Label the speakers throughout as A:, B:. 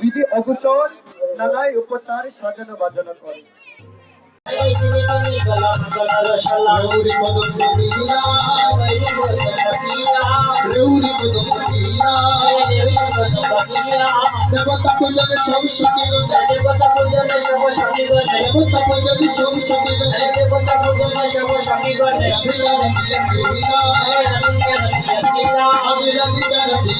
A: বিধি অগোচর নানায় উপচার সাজানো বাজানো করে।
B: দেবতা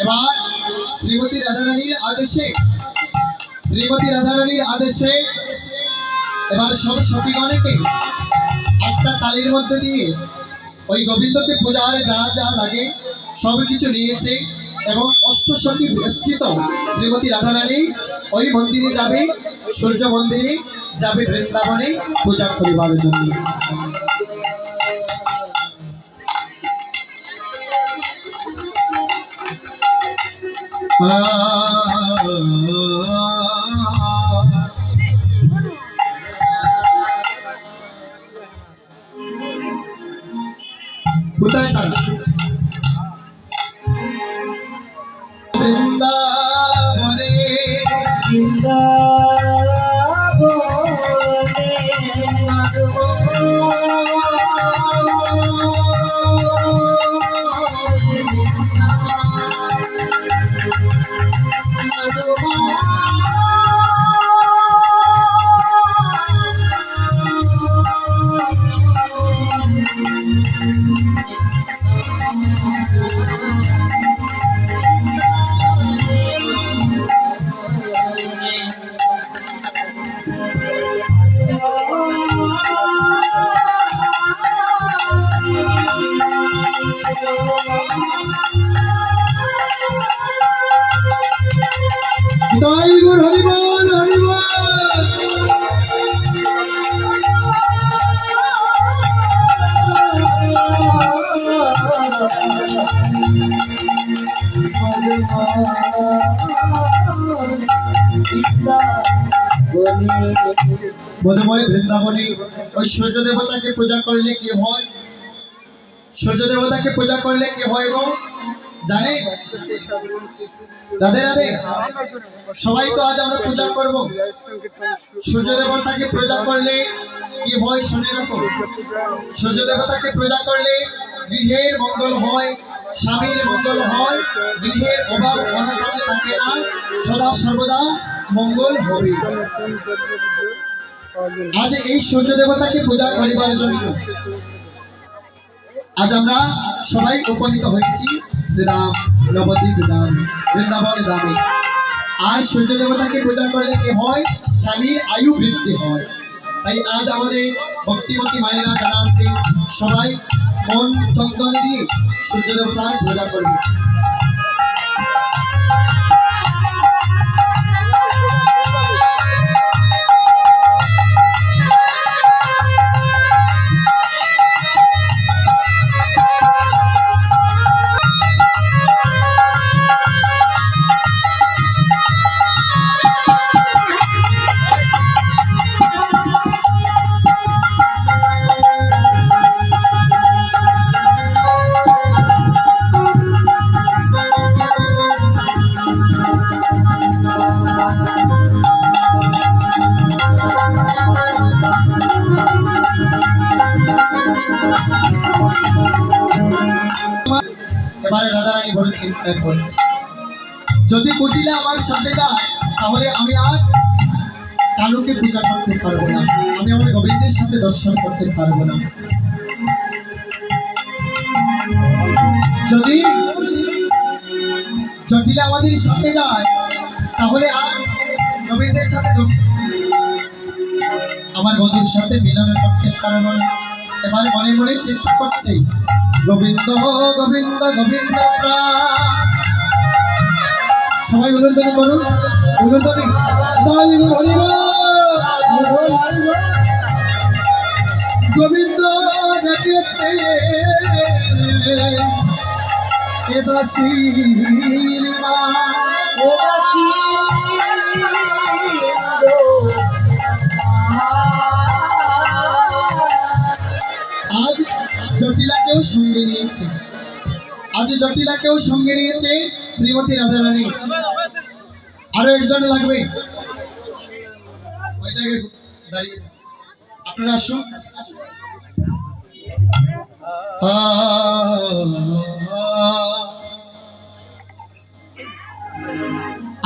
B: এবার শ্রীমতী রাধারানীর আদেশে, শ্রীমতী রাধারানীর আদেশে এবার সব সখীগণকে একটা তালির মধ্যে দিয়ে ওই গোবিন্দকে পূজার যা যা লাগে সব কিছু নিয়েছে এবং অষ্টসখী বেষ্টিত শ্রীমতী রাধারানী ওই মন্দিরে যাবে, সূর্য মন্দিরে যাবে বৃন্দাবনে পূজা করিবার জন্য। কোথায় তারা? জয় গুরু হরিবল হরিবল ওই সূর্য দেবতাকে পূজা করলে কি হয়? সূর্য দেবতাকে পূজা করলে কি হয় গো? জানে? রাধে রাধে। সবাই তো আজ আমরা পূজা করব। সূর্য দেবতাকে পূজা করলে কি হয় শুনে রাখো সূর্য দেবতাকে পূজা করলে গৃহের মঙ্গল হয়, স্বামীর মঙ্গল হয়, গৃহের অভাব অনটনে থাকে না, সদা সর্বদা মঙ্গল হবে। আজ এই সূর্য দেবতাকে পূজা করিবার জন্য আজ আমরা সবাই উপনীত হয়েছি। শ্রীরাম নবদ্বীপ ধাম বৃন্দাবন ধামে। আর সূর্য দেবতাকে পূজা করলে কি হয়? স্বামীর আয়ু বৃদ্ধি হয়। তাই আজ আমাদের ভক্তিমতী মায়েরা যারা আছে সবাই মন চন্দন দিয়ে সূর্য দেবতার পূজা করবে। এবারে রাধারানী চিন্তায় পড়েছে যদি কুটিলা আমার সাথে যায়, তাহলে আমি আর কালুকে পূজা করতে পারব না। আমি আমার গোবিন্দের সাথে দর্শন করতে পারব না। যদি জটিলা আমাদের সাথে যায়, তাহলে আর গোবিন্দের সাথে দর্শন আমার বন্ধুর সাথে মিলন করতে পারব না। এবারে মনে মনে চিন্তা করছে। গোবিন্দ গোবিন্দ গোবিন্দ সবাই উলুরদনি করুন উলুরদনি গোবিন্দ ডেকেছে সঙ্গে নিয়েছে। আজ জটিলাকেও সঙ্গে নিয়েছে শ্রীমতী রাধারানী। আরও একজন লাগবে? আপনারা আসুন।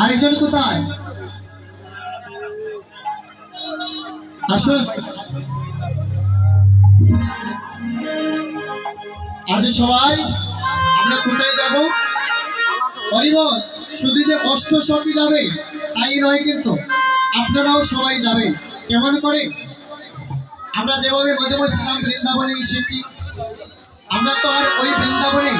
B: আরেকজন কোথায়? আসুন। আজ সবাই, আমরা কোথায় যাব? হরিবল শুধু যে কষ্ট সখী যাবে, তাই নয় কিন্তু, আপনারাও সবাই যাবে। কেমন করে? আমরা যেভাবে মধ্যে মধ্যে বৃন্দাবনে এসেছি, আমরা তো আর ওই বৃন্দাবনে